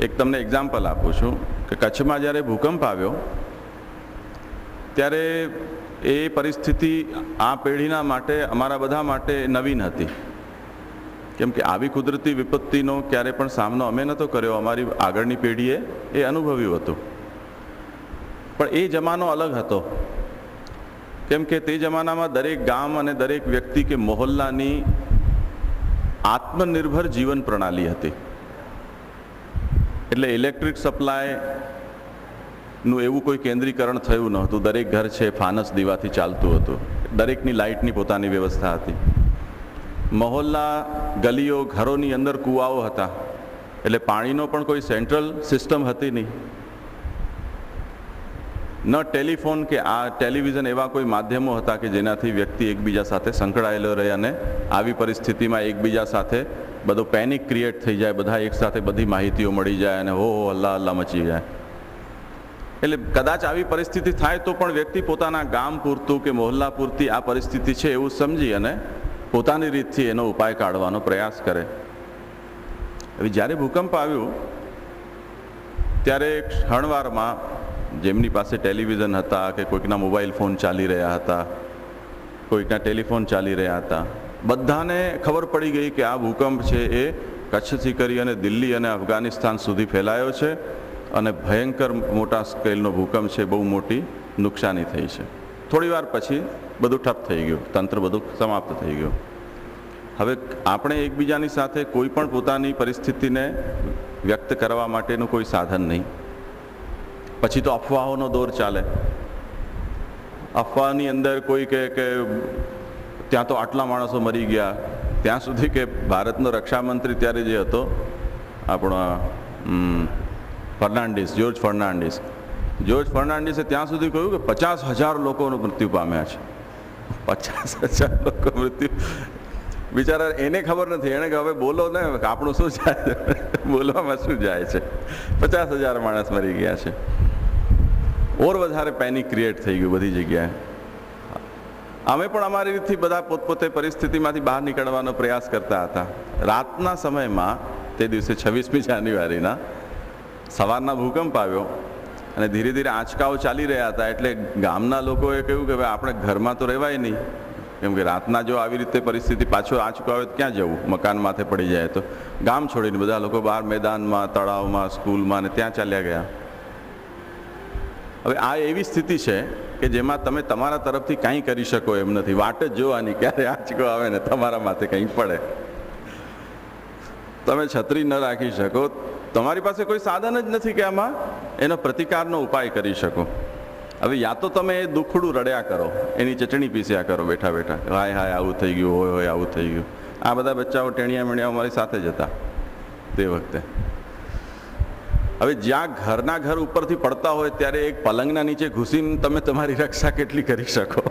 એક તમને એક્ઝામ્પલ આપું છું કે કચ્છમાં જ્યારે ભૂકંપ આવ્યો, ત્યારે એ પરિસ્થિતિ આ પેઢીના માટે, અમારા બધા માટે નવીન હતી. કેમ કે આવી કુદરતી વિપત્તિનો ક્યારે પણ સામનો અમે નહોતો કર્યો, અમારી આગળની પેઢીએ એ અનુભવ્યું હતું. પણ એ જમાનો અલગ હતો. કેમ કે તે જમાનામાં દરેક ગામ અને દરેક વ્યક્તિ કે મોહલ્લાની આત્મનિર્ભર જીવન પ્રણાલી હતી. એટલે ઇલેક્ટ્રિક સપ્લાયનું એવું કોઈ કેન્દ્રીકરણ થયું નહોતું. દરેક ઘર છે, ફાનસ દીવાથી ચાલતું હતું. દરેકની લાઇટની પોતાની વ્યવસ્થા હતી. મહોલ્લા ગલીઓ, ઘરોની અંદર કૂવાઓ હતા. એટલે પાણીનો પણ કોઈ સેન્ટ્રલ સિસ્ટમ હતી નહીં. ન ટેલિફોન કે આ ટેલિવિઝન એવા કોઈ માધ્યમો હતા કે જેનાથી વ્યક્તિ એકબીજા સાથે સંકળાયેલો રહે અને આવી પરિસ્થિતિમાં એકબીજા સાથે બધો પેનિક ક્રિએટ થઈ જાય, બધા એકસાથે બધી માહિતીઓ મળી જાય અને હો હો અલ્લાહ અલ્લાહ મચી જાય. એટલે કદાચ આવી પરિસ્થિતિ થાય તો પણ વ્યક્તિ પોતાના ગામ પૂરતું કે મોહલ્લા પૂરતી આ પરિસ્થિતિ છે એવું સમજી અને પોતાની રીતથી એનો ઉપાય કાઢવાનો પ્રયાસ કરે. હવે જ્યારે ભૂકંપ આવ્યું, ત્યારે ક્ષણવારમાં જેમની પાસે ટેલિવિઝન હતા કે કોઈકના મોબાઈલ ફોન ચાલી રહ્યા હતા, કોઈકના ટેલિફોન ચાલી રહ્યા હતા બધાને ખબર પડી ગઈ કે આ ભૂકંપ છે એ કચ્છથી કરી અને દિલ્હી અને અફઘાનિસ્તાન સુધી ફેલાયો છે અને ભયંકર મોટા સ્કેલનો ભૂકંપ છે, બહુ મોટી નુકસાની થઈ છે. થોડી વાર પછી બધું ઠપ થઈ ગયું, તંત્ર બધું સમાપ્ત થઈ ગયું. હવે આપણે એકબીજાની સાથે કોઈ પણ પોતાની પરિસ્થિતિને વ્યક્ત કરવા માટેનું કોઈ સાધન નહીં. પછી તો અફવાઓનો દોર ચાલે. અફવાની અંદર કોઈ કે ત્યાં તો આટલા માણસો મરી ગયા. ત્યાં સુધી કે ભારતનો રક્ષામંત્રી ત્યારે જે હતો, આપણો ફર્નાન્ડિસ, જ્યોર્જ ફર્નાન્ડિસ. જોર્જ ફર્નાન્ડિસે ત્યાં સુધી કહ્યું કે પચાસ હજાર લોકોનું મૃત્યુ પામ્યા છે. પચાસ હજાર લોકો મૃત્યુ. બિચારા, એને ખબર નથી. એણે કે હવે બોલો ને, આપણું શું જાય બોલવામાં શું જાય છે? પચાસ હજાર માણસ મરી ગયા છે. ઓર વધારે પેનિક ક્રિએટ થઈ ગયું બધી જગ્યાએ. અમે પણ અમારી રીતથી બધા પોતપોતે પરિસ્થિતિમાંથી બહાર નીકળવાનો પ્રયાસ કરતા હતા. રાતના સમયમાં, તે દિવસે છવ્વીસમી જાન્યુઆરીના, સવારના ભૂકંપ આવ્યો અને ધીરે ધીરે આંચકાઓ ચાલી રહ્યા હતા એટલે ગામના લોકોએ કહ્યું કે ભાઈ આપણે ઘરમાં તો રહેવાય નહીં. કેમ કે રાતના જો આવી રીતે પરિસ્થિતિ પાછો આંચકો આવે તો ક્યાં જવું? મકાન માથે પડી જાય તો. ગામ છોડીને બધા લોકો બહાર મેદાનમાં, તળાવમાં, સ્કૂલમાં ને ત્યાં ચાલ્યા ગયા. હવે આ એવી સ્થિતિ છે કે જેમાં તમે તમારા તરફથી કાંઈ કરી શકો એમ નથી. વાટ જ જોવાની ક્યારે આંચકો આવે ને તમારા માથે કંઈ પડે. તમે છત્રી ન રાખી શકો. તમારી પાસે કોઈ સાધન જ નથી કે આમાં? એનો પ્રતિકારનો ઉપાય કરી શકો. હવે યા તો તમે એ દુખડું રડ્યા કરો, એની ચટણી પીસ્યા કરો બેઠા બેઠા. હાય હાય, આવું થઈ ગયું હોય હોય આવું થઈ ગયું. આ બધા બચ્ચાઓ ટેણિયા મેણિયા અમારી સાથે જ હતા તે વખતે. હવે જ્યાં ઘરના ઘર ઉપરથી પડતા હોય ત્યારે એક પલંગના નીચે ઘૂસીને તમે તમારી રક્ષા કેટલી કરી શકો?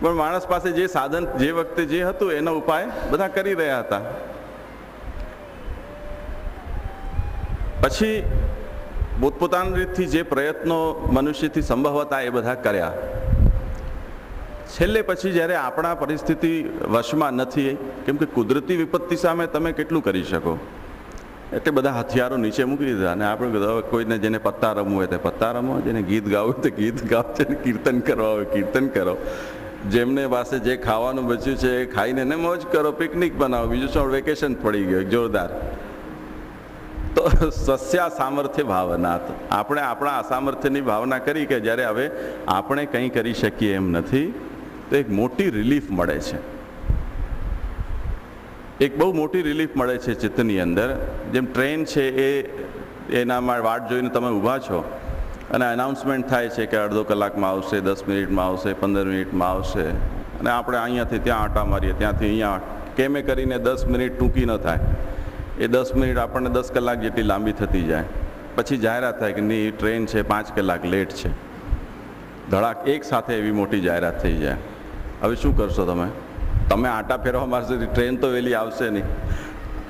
પણ માણસ પાસે જે સાધન, જે વખતે જે હતું એનો ઉપાય બધા કરી રહ્યા હતા. પછી પોતપોતાની રીતથી જે પ્રયત્નો મનુષ્યથી સંભવ હતા એ બધા કર્યા. છેલ્લે પછી જ્યારે આપણા પરિસ્થિતિ વશમાં નથી, કેમ કે કુદરતી વિપત્તિ સામે તમે કેટલું કરી શકો? એટલે બધા હથિયારો નીચે મૂકી દીધા અને આપણે બધા કોઈને જેને પત્તા રમવું હોય તે પત્તા રમો, જેને ગીત ગાવું હોય તો ગીત ગાવ જેને કીર્તન કરવા હોય કીર્તન કરો. જેમને પાસે જે ખાવાનું બચ્યું છે એ ખાઈને ને મોજ કરો, પિકનિક બનાવો, બીજું શું? વેકેશન પડી ગયું, જોરદાર. તો સસ્યા સામર્થ્ય ભાવના આપણે આપણા અસામર્થ્યની ભાવના કરી કે જ્યારે હવે આપણે કંઈ કરી શકીએ એમ નથી, તો એક મોટી રિલીફ મળે છે. એક બહુ મોટી રિલીફ મળે છે ચિત્તની અંદર. જેમ ટ્રેન છે એ, એનામાં વાટ જોઈને તમે ઊભા છો અને અનાઉન્સમેન્ટ થાય છે કે અડધો કલાકમાં આવશે, દસ મિનિટમાં આવશે, પંદર મિનિટમાં આવશે. અને આપણે અહીંયાથી ત્યાં આંટા મારીએ, ત્યાંથી અહીંયા કેમે કરીને દસ મિનિટ ટૂંકી ન થાય. એ દસ મિનિટ આપણને દસ કલાક જેટલી લાંબી થતી જાય. પછી જાહેરાત થાય કે નહીં ટ્રેન છે, પાંચ કલાક લેટ છે. ધડાક એક સાથે એવી મોટી જાહેરાત થઈ જાય. હવે શું કરશો તમે? તમે આટા ફેરવા મારશો ટ્રેન તો વહેલી આવશે નહીં.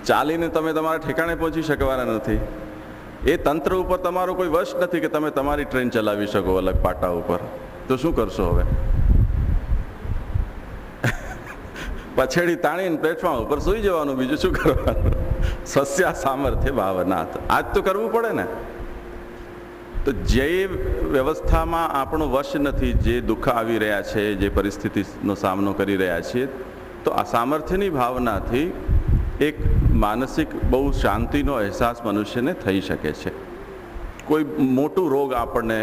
ચાલીને તમે તમારા ઠેકાણે પહોંચી શકવાના નથી. એ તંત્ર ઉપર તમારો કોઈ વશ નથી કે તમે તમારી ટ્રેન ચલાવી શકો અલગ પાટા ઉપર. તો શું કરશો હવે? પછેડી તાણીને પ્લેટફોર્મ ઉપર સૂઈ જવાનું, બીજું શું કરવાનું? સસ્યા સામર્થ્ય ભાવનાથ. આજ તો કરવું પડે ને. તો જે વ્યવસ્થામાં આપણો વશ નથી, જે દુઃખ આવી રહ્યા છે, જે પરિસ્થિતિનો સામનો કરી રહ્યા છીએ તો આ સામર્થ્યની ભાવનાથી એક માનસિક બહુ શાંતિનો અહેસાસ મનુષ્યને થઈ શકે છે. કોઈ મોટું રોગ આપણને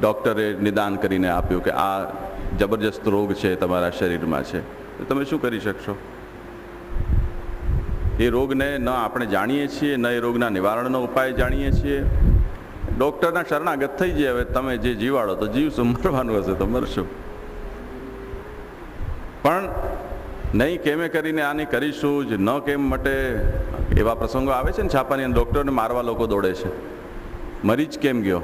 ડૉક્ટરે નિદાન કરીને આપ્યું કે આ જબરજસ્ત રોગ છે તમારા શરીરમાં છે, તો તમે શું કરી શકશો? એ રોગને ન આપણે જાણીએ છીએ, ન એ રોગના નિવારણનો ઉપાય જાણીએ છીએ ડૉક્ટરના શરણાગત થઈ જાય હવે તમે જે જીવાડો તો જીવ મરવાનું હશે તો મરશું. પણ નહીં કેમે કરીને આની કરીશું જ, ન કેમ માટે એવા પ્રસંગો આવે છે ને છાપાની અંદર ડૉક્ટરને મારવા લોકો દોડે છે. મરી જ કેમ ગયો?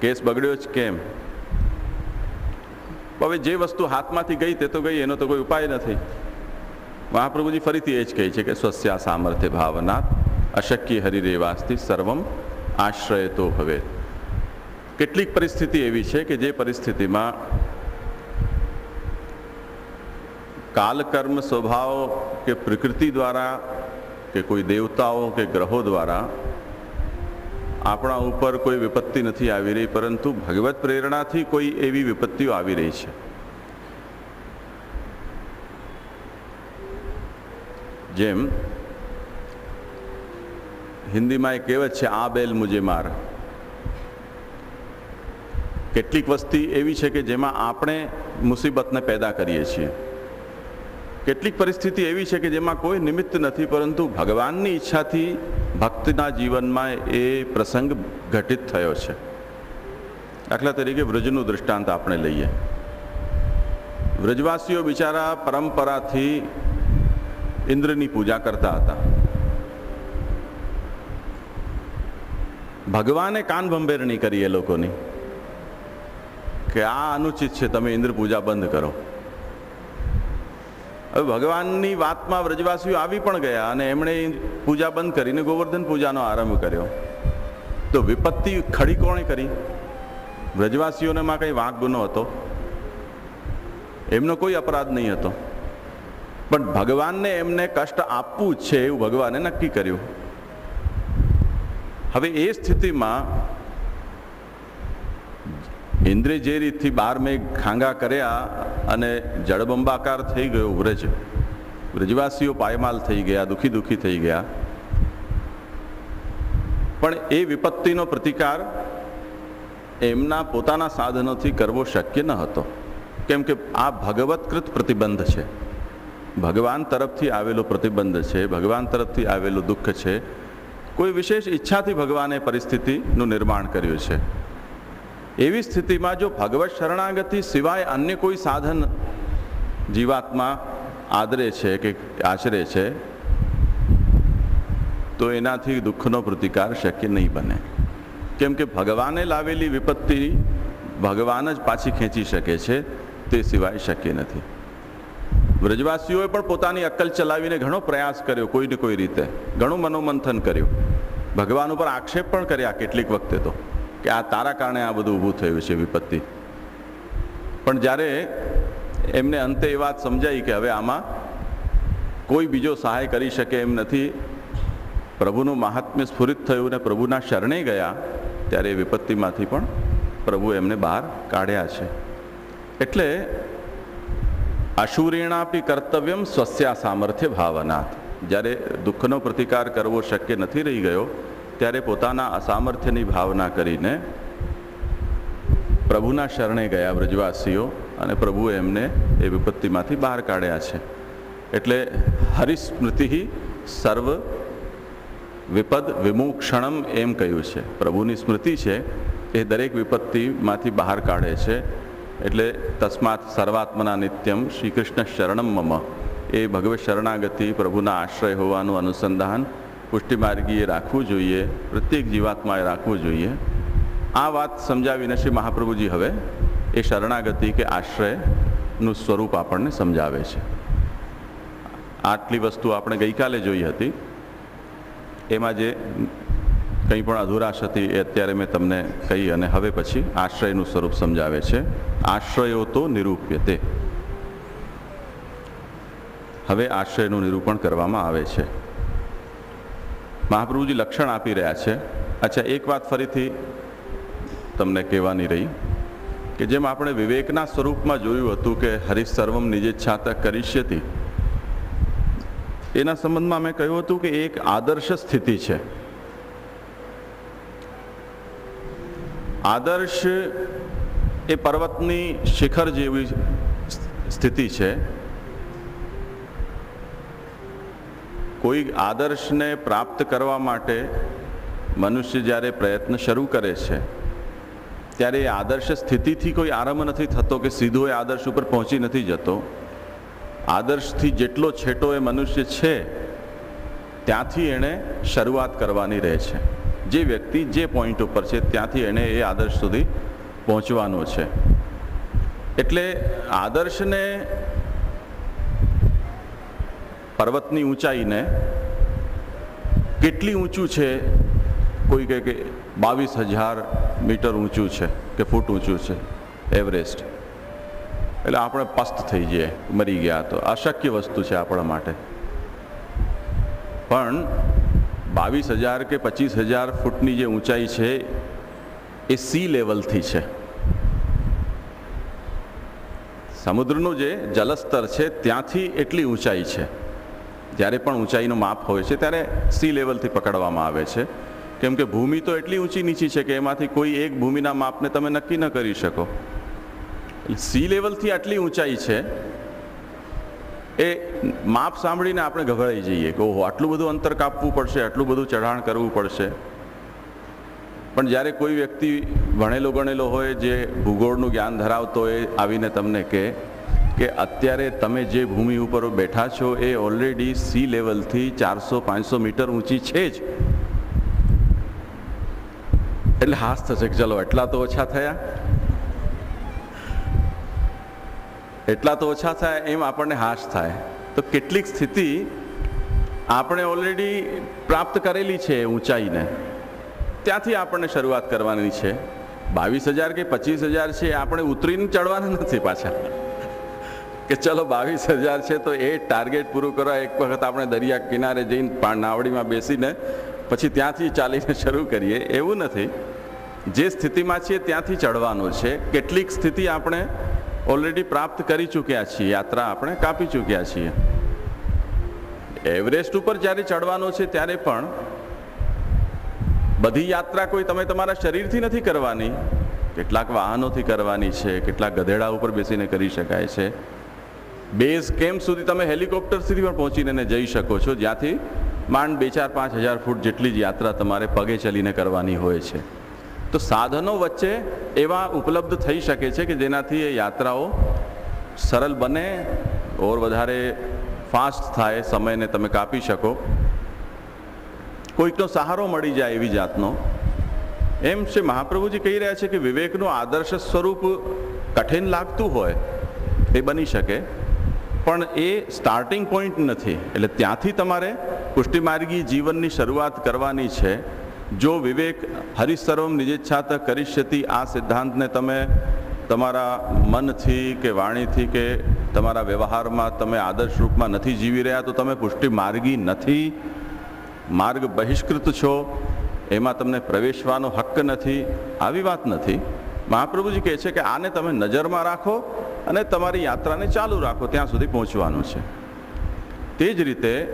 કેસ બગડ્યો જ કેમ? હવે જે વસ્તુ હાથમાંથી ગઈ તે તો ગઈ, એનો તો કોઈ ઉપાય નથી. મહાપ્રભુજી ફરીથી એ જ કહે છે કે સ્વસ્યા સામર્થ્ય ભાવના અશક્ય હરિરેવાસ્તી સર્વમ આશ્રય તો હવે. કેટલીક પરિસ્થિતિ એવી છે કે જે પરિસ્થિતિમાં કાલકર્મ સ્વભાવ કે પ્રકૃતિ દ્વારા કે કોઈ દેવતાઓ કે ગ્રહો દ્વારા આપણા ઉપર કોઈ વિપત્તિ નથી આવી રહી, પરંતુ ભગવત પ્રેરણાથી કોઈ એવી વિપત્તિઓ આવી રહી છે. જેમ હિન્દીમાં એક કહેવત છે, આ બેલ મુજે માર. કેટલીક વસ્તી એવી છે કે જેમાં આપણે મુસીબતને પેદા કરીએ છીએ. કેટલીક પરિસ્થિતિ એવી છે કે જેમાં કોઈ નિમિત્ત નથી, પરંતુ ભગવાનની ઈચ્છાથી ભક્તના જીવનમાં એ પ્રસંગ ઘટિત થયો છે. દાખલા તરીકે વ્રજનું દૃષ્ટાંત આપણે લઈએ. વ્રજવાસીઓ બિચારા પરંપરાથી ઇન્દ્રની પૂજા કરતા હતા. ભગવાને કાન ભંભેરણી કરી એ લોકોની કે આ અનુચિત છે, તમે ઇન્દ્ર પૂજા બંધ કરો. હવે ભગવાનની વાતમાં વ્રજવાસીઓ આવી પણ ગયા અને એમણે પૂજા બંધ કરીને ગોવર્ધન પૂજાનો આરંભ કર્યો. તો વિપત્તિ ખડી કોણે કરી? વ્રજવાસીઓને માં કંઈ વાંક ગુનો હતો? એમનો કોઈ અપરાધ નહીં હતો. પણ ભગવાનને એમને કષ્ટ આપવું જ છે એવું ભગવાને નક્કી કર્યું. હવે એ સ્થિતિમાં ઇન્દ્રે જે રીતથી બાર મેં ખાંગા કર્યા અને જળબંબાકાર થઈ ગયો વ્રજ. વ્રજવાસીઓ પાયમાલ થઈ ગયા, દુઃખી દુઃખી થઈ ગયા. પણ એ વિપત્તિનો પ્રતિકાર એમના પોતાના સાધનોથી કરવો શક્ય ન હતો. કેમ કે આ ભગવતકૃત પ્રતિબંધ છે. ભગવાન તરફથી આવેલો પ્રતિબંધ છે, ભગવાન તરફથી આવેલું દુઃખ છે. કોઈ વિશેષ ઈચ્છાથી ભગવાને પરિસ્થિતિનું નિર્માણ કર્યું છે. એવી સ્થિતિમાં જો ભગવત શરણાગતિ સિવાય અન્ય કોઈ સાધન જીવાત્મા આદરે છે કે આશરે છે, તો એનાથી દુઃખનો પ્રતિકાર શક્ય નહીં બને. કેમ કે ભગવાને લાવેલી વિપત્તિ ભગવાન જ પાછી ખેંચી શકે છે, તે સિવાય શક્ય નથી. વ્રજવાસીઓએ પણ પોતાની અક્કલ ચલાવીને ઘણો પ્રયાસ કર્યો, કોઈને કોઈ રીતે. ઘણું મનોમંથન કર્યું. ભગવાન ઉપર આક્ષેપ પણ કર્યા કેટલીક વખતે તો, કે આ તારા કારણે આ બધું ઊભું થયું છે વિપત્તિ. પણ જ્યારે એમને અંતે એ વાત સમજાઈ કે હવે આમાં કોઈ બીજો સહાય કરી શકે એમ નથી, પ્રભુનું મહાત્મ્ય સ્ફુરિત થયું ને પ્રભુના શરણે ગયા, ત્યારે એ વિપત્તિમાંથી પણ પ્રભુ એમને બહાર કાઢ્યા છે. એટલે અશુરીણાપી કર્તવ્યમ સ્વસ્યા સામર્થ્ય ભાવનાથ જ્યારે દુઃખનો પ્રતિકાર કરવો શક્ય નથી રહી ગયો, ત્યારે પોતાના અસામર્થ્યની ભાવના કરીને પ્રભુના શરણે ગયા વ્રજવાસીઓ અને પ્રભુએ એમને એ વિપત્તિમાંથી બહાર કાઢ્યા છે. એટલે હરિસ્મૃતિ સર્વ વિપદ વિમુક્ષણમ એમ કહ્યું છે. પ્રભુની સ્મૃતિ છે એ દરેક વિપત્તિમાંથી બહાર કાઢે છે. એટલે તસ્માત સર્વાત્મના નિત્યમ શ્રી કૃષ્ણ શરણમ મમ. એ ભગવત શરણાગતિ, પ્રભુના આશ્રય હોવાનું અનુસંધાન, પુષ્ટિમાર્ગીએ રાખવું જોઈએ, પ્રત્યેક જીવાત્માએ રાખવું જોઈએ. આ વાત સમજાવીને શ્રી મહાપ્રભુજી હવે એ શરણાગતિ કે આશ્રયનું સ્વરૂપ આપણને સમજાવે છે. આટલી વસ્તુ આપણે ગઈકાલે જોઈ હતી. એમાં જે કંઈ પણ અધુરાશ હતી એ અત્યારે મેં તમને કહી અને હવે પછી આશ્રયનું સ્વરૂપ સમજાવે છે. આશ્રયો તો નિરૂપ્ય તે હવે આશ્રયનું નિરૂપણ કરવામાં આવે છે. મહાપ્રભુજી લક્ષણ આપી રહ્યા છે. અચ્છા, એક વાત ફરીથી તમને કહેવાની રહી કે જેમ આપણે વિવેકના સ્વરૂપમાં જોયું હતું કે હરિસર્વમ સર્વમ નિજેચ્છાત કરીષ્યતિ, એના સંબંધમાં મેં કહ્યું હતું કે એક આદર્શ સ્થિતિ છે. આદર્શ એ પર્વતની શિખર જેવી સ્થિતિ છે. કોઈ આદર્શને પ્રાપ્ત કરવા માટે મનુષ્ય જ્યારે પ્રયત્ન શરૂ કરે છે, ત્યારે એ આદર્શ સ્થિતિથી કોઈ આરંભ નથી થતો કે સીધો એ આદર્શ ઉપર પહોંચી નથી જતો. આદર્શથી જેટલો છેટો એ મનુષ્ય છે, ત્યાંથી એણે શરૂઆત કરવાની રહે છે. જે વ્યક્તિ જે પોઈન્ટ ઉપર છે, ત્યાંથી એણે એ આદર્શ સુધી પહોંચવાનો છે. એટલે આદર્શને પર્વતની ઊંચાઈને કેટલી ઊંચું છે? કોઈ કહે કે બાવીસ હજાર મીટર ઊંચું છે કે ફૂટ ઊંચું છે એવરેસ્ટ એટલે આપણે પસ્ત થઈ જઈએ, મરી ગયા તો. અશક્ય વસ્તુ છે આપણા માટે. પણ બાવીસ હજાર કે પચીસ હજાર ફૂટની જે ઊંચાઈ છે એ સી લેવલથી છે. સમુદ્રનું જે જલસ્તર છે ત્યાંથી એટલી ઊંચાઈ છે. જ્યારે પણ ઊંચાઈનું માપ હોય છે ત્યારે સી લેવલથી પકડવામાં આવે છે. કેમ કે ભૂમિ તો એટલી ઊંચી નીચી છે કે એમાંથી કોઈ એક ભૂમિના માપને તમે નક્કી ન કરી શકો. સી લેવલથી આટલી ઊંચાઈ છે, એ માપ સાંભળીને આપણે ગભરાઈ જઈએ કે ઓહો, આટલું બધું અંતર કાપવું પડશે, આટલું બધું ચઢાણ કરવું પડશે. પણ જ્યારે કોઈ વ્યક્તિ ભણેલો ગણેલો હોય, જે ભૂગોળનું જ્ઞાન ધરાવતો હોય, આવીને તમને કહે કે અત્યારે તમે જે ભૂમિ ઉપર બેઠા છો એ ઓલરેડી સી લેવલથી ચારસો પાંચસો મીટર ઊંચી છે જ. એટલે હાસ થશે કે ચલો એટલા તો ઓછા થયા. એટલા તો ઓછા થાય એમ આપણને હાશ થાય. તો કેટલીક સ્થિતિ આપણે ઓલરેડી પ્રાપ્ત કરેલી છે ઊંચાઈને. ત્યાંથી આપણને શરૂઆત કરવાની છે. બાવીસ હજાર કે પચીસ હજાર છે આપણે ઉતરીને ચડવાના નથી પાછા. કે ચલો બાવીસ હજાર છે તો એ ટાર્ગેટ પૂરું કરવા એક વખત આપણે દરિયા કિનારે જઈને નાવડીમાં બેસીને પછી ત્યાંથી ચાલીને શરૂ કરીએ. એવું નથી. જે સ્થિતિમાં છીએ ત્યાંથી ચડવાનું છે. કેટલીક સ્થિતિ આપણે ઓલરેડી પ્રાપ્ત કરી ચૂક્યા છીએ. યાત્રા આપણે કાપી ચૂક્યા છીએ. એવરેસ્ટ ઉપર જ્યારે ચડવાનો છે ત્યારે પણ બધી યાત્રા કોઈ તમે તમારા શરીરથી નથી કરવાની. કેટલાક વાહનોથી કરવાની છે. કેટલાક ગધેડા ઉપર બેસીને કરી શકાય છે. બેઝ કેમ્પ સુધી તમે હેલિકોપ્ટર સુધી પણ પહોંચીને જઈ શકો છો. જ્યાંથી માંડ બે ચાર પાંચ હજાર ફૂટ જેટલી જ યાત્રા તમારે પગે ચલીને કરવાની હોય છે. તો સાધનો વચ્ચે એવા ઉપલબ્ધ થઈ શકે છે કે જેનાથી એ યાત્રાઓ સરળ બને ઓર વધારે ફાસ્ટ થાય, સમયને તમે કાપી શકો. કોઈકનો સહારો મળી જાય એવી જાતનો. એમ છે મહાપ્રભુજી કહી રહ્યા છે કે વિવેકનું આદર્શ સ્વરૂપ કઠિન લાગતું હોય એ બની શકે. પણ એ સ્ટાર્ટિંગ પોઈન્ટ નથી. એટલે ત્યાંથી તમારે પુષ્ટિમાર્ગી જીવનની શરૂઆત કરવાની છે. જો વિવેક હરિસર્વમ નિજેચ્છાત કરીષ્યતિ આ સિદ્ધાંતને તમે તમારા મનથી કે વાણીથી કે તમારા વ્યવહારમાં તમે આદર્શ રૂપમાં નથી જીવી રહ્યા, તો તમે પુષ્ટિ માર્ગી નથી. માર્ગ બહિષ્કૃત છો. એમાં તમને પ્રવેશવાનો હક્ક નથી. આવી વાત નથી. મહાપ્રભુજી કહે છે કે આને તમે નજરમાં રાખો. અને તમારી યાત્રાને ચાલુ રાખો, ત્યાં સુધી પહોંચવાનું છે. તે જ રીતે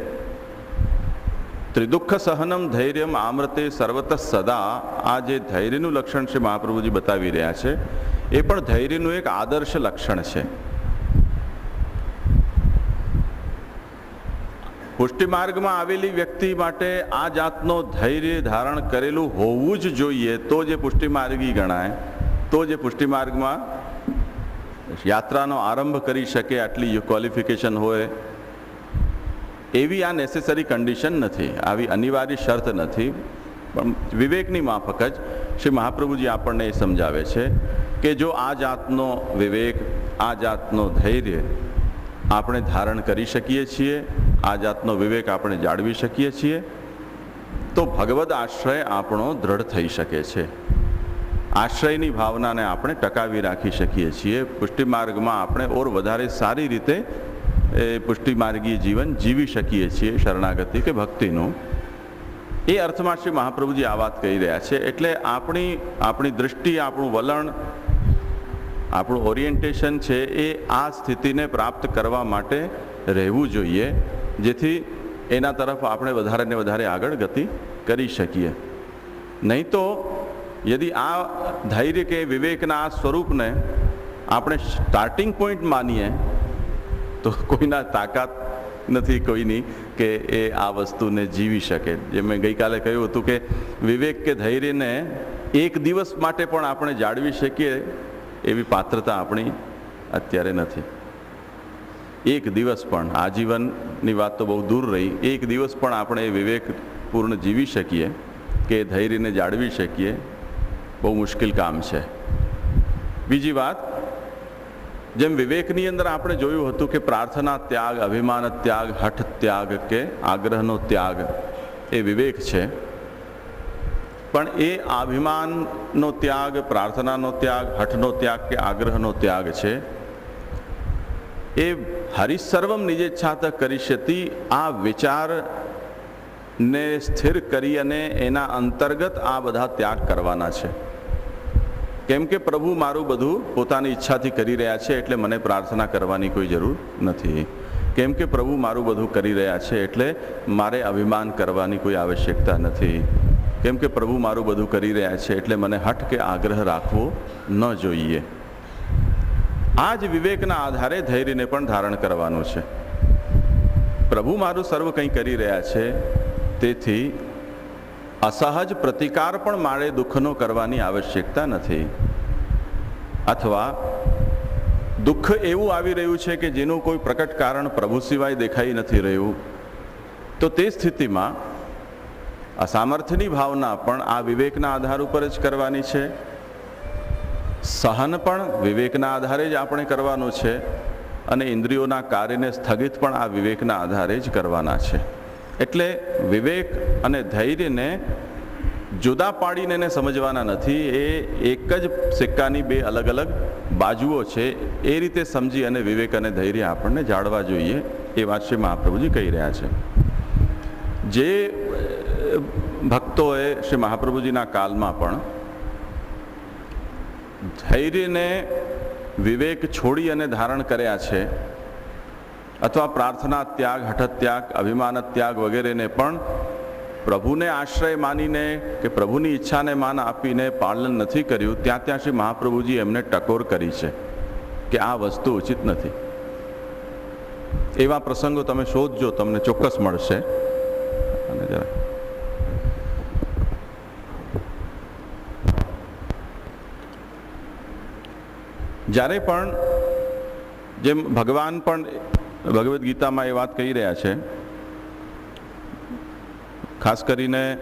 ત્રિદુઃખ સહનમ ધૈર્યમ આમૃતે સર્વત સદા, આ જે ધૈર્યનું લક્ષણ છે મહાપ્રભુજી બતાવી રહ્યા છે, એ પણ ધૈર્યનું એક આદર્શ લક્ષણ છે. પુષ્ટિ માર્ગમાં આવેલી વ્યક્તિ માટે આ જાતનો ધૈર્ય ધારણ કરેલું હોવું જ જોઈએ, તો જે પુષ્ટિ માર્ગી ગણાય, તો જે પુષ્ટિ માર્ગમાં યાત્રાનો આરંભ કરી શકે આટલી ક્વોલિફિકેશન હોય, એવી આ નેસેસરી કન્ડિશન નથી. આવી અનિવાર્ય શરત નથી. પણ વિવેકની માફક જ શ્રી મહાપ્રભુજી આપણને એ સમજાવે છે કે જો આ જાતનો વિવેક, આ જાતનો ધૈર્ય આપણે ધારણ કરી શકીએ છીએ, આ જાતનો વિવેક આપણે જાળવી શકીએ છીએ, તો ભગવદ આશ્રય આપણો દ્રઢ થઈ શકે છે. આશ્રયની ભાવનાને આપણે ટકાવી રાખી શકીએ છીએ. પુષ્ટિમાર્ગમાં આપણે ઓર વધારે સારી રીતે એ પુષ્ટિમાર્ગીય જીવન જીવી શકીએ છીએ શરણાગતિ કે ભક્તિનું. એ અર્થમાં શ્રી મહાપ્રભુજી આ વાત કહી રહ્યા છે. એટલે આપણી આપણી દૃષ્ટિ આપણું વલણ, આપણું ઓરિએન્ટેશન છે એ આ સ્થિતિને પ્રાપ્ત કરવા માટે રહેવું જોઈએ, જેથી એના તરફ આપણે વધારે ને વધારે આગળ ગતિ કરી શકીએ. નહીં તો યદિ આ ધૈર્ય કે વિવેકના આ સ્વરૂપને આપણે સ્ટાર્ટિંગ પોઈન્ટ માનીએ તો કોઈના તાકાત નથી કોઈની કે એ આ વસ્તુને જીવી શકે જે મેં ગઈકાલે કહ્યું હતું કે વિવેક કે ધૈર્યને એક દિવસ માટે પણ આપણે જાળવી શકીએ એવી પાત્રતા આપણી અત્યારે નથી એક દિવસ પણ આજીવનની વાત તો બહુ દૂર રહી એક દિવસ પણ આપણે એ વિવેકપૂર્ણ જીવી શકીએ કે ધૈર્યને જાળવી શકીએ બહુ મુશ્કેલ કામ છે. બીજી વાત, જેમ વિવેકની અંદર આપણે જોયું હતું કે પ્રાર્થના ત્યાગ, અભિમાન ત્યાગ, હઠ ત્યાગ કે આગ્રહનો ત્યાગ એ વિવેક છે. પણ એ અભિમાનનો ત્યાગ, પ્રાર્થનાનો ત્યાગ, હઠનો ત્યાગ કે આગ્રહનો ત્યાગ છે, એ હરિસર્વમ નિજેચ્છાત કરીષ્યતિ આ વિચારને સ્થિર કરી અને એના અંતર્ગત આ બધા ત્યાગ કરવાના છે. કેમ કે પ્રભુ મારું બધું પોતાની ઈચ્છાથી કરી રહ્યા છે એટલે મને પ્રાર્થના કરવાની કોઈ જરૂર નથી. કેમ કે પ્રભુ મારું બધું કરી રહ્યા છે એટલે મારે અભિમાન કરવાની કોઈ આવશ્યકતા નથી. કેમ કે પ્રભુ મારું બધું કરી રહ્યા છે એટલે મને હઠ કે આગ્રહ રાખવો ન જોઈએ. આ જ વિવેકના આધારે ધૈર્યને પણ ધારણ કરવાનું છે. પ્રભુ મારું સર્વ કંઈ કરી રહ્યા છે, તેથી અસહજ પ્રતિકાર પણ મારે દુઃખનો કરવાની આવશ્યકતા નથી. અથવા દુઃખ એવું આવી રહ્યું છે કે જેનું કોઈ પ્રકટ કારણ પ્રભુ સિવાય દેખાઈ નથી રહ્યું, તો તે સ્થિતિમાં અસામર્થ્યની ભાવના પણ આ વિવેકના આધાર ઉપર જ કરવાની છે. સહન પણ વિવેકના આધારે જ આપણે કરવાનું છે અને ઇન્દ્રિયોના કાર્યને સ્થગિત પણ આ વિવેકના આધારે જ કરવાના છે. એટલે વિવેક અને ધૈર્યને જુદા પાડીને એને સમજવાના નથી. એ એક જ સિક્કાની બે અલગ અલગ બાજુઓ છે. એ રીતે સમજી અને વિવેક અને ધૈર્ય આપણને જાળવા જોઈએ એ વાત શ્રી મહાપ્રભુજી કહી રહ્યા છે. જે ભક્તોએ શ્રી મહાપ્રભુજીના કાલમાં પણ ધૈર્યને વિવેક છોડી અને ધારણ કર્યા છે. અથવા પ્રાર્થના ત્યાગ હઠ ત્યાગ અભિમાન ત્યાગ વગેરેને પણ પ્રભુને આશ્રય માનીને કે પ્રભુની ઈચ્છાને માન આપીને પાલન નથી કર્યું, ત્યાં ત્યાં શ્રી મહાપ્રભુજી એમને ટકોર કરી છે કે આ વસ્તુ ઉચિત નથી. એવા પ્રસંગો તમે શોધજો, તમને ચોક્કસ મળશે. અને જરા. જ્યારે પણ જેમ ભગવાન પણ ભગવદ્ ગીતામાં એ વાત કહી રહ્યા છે. ખાસ કરીને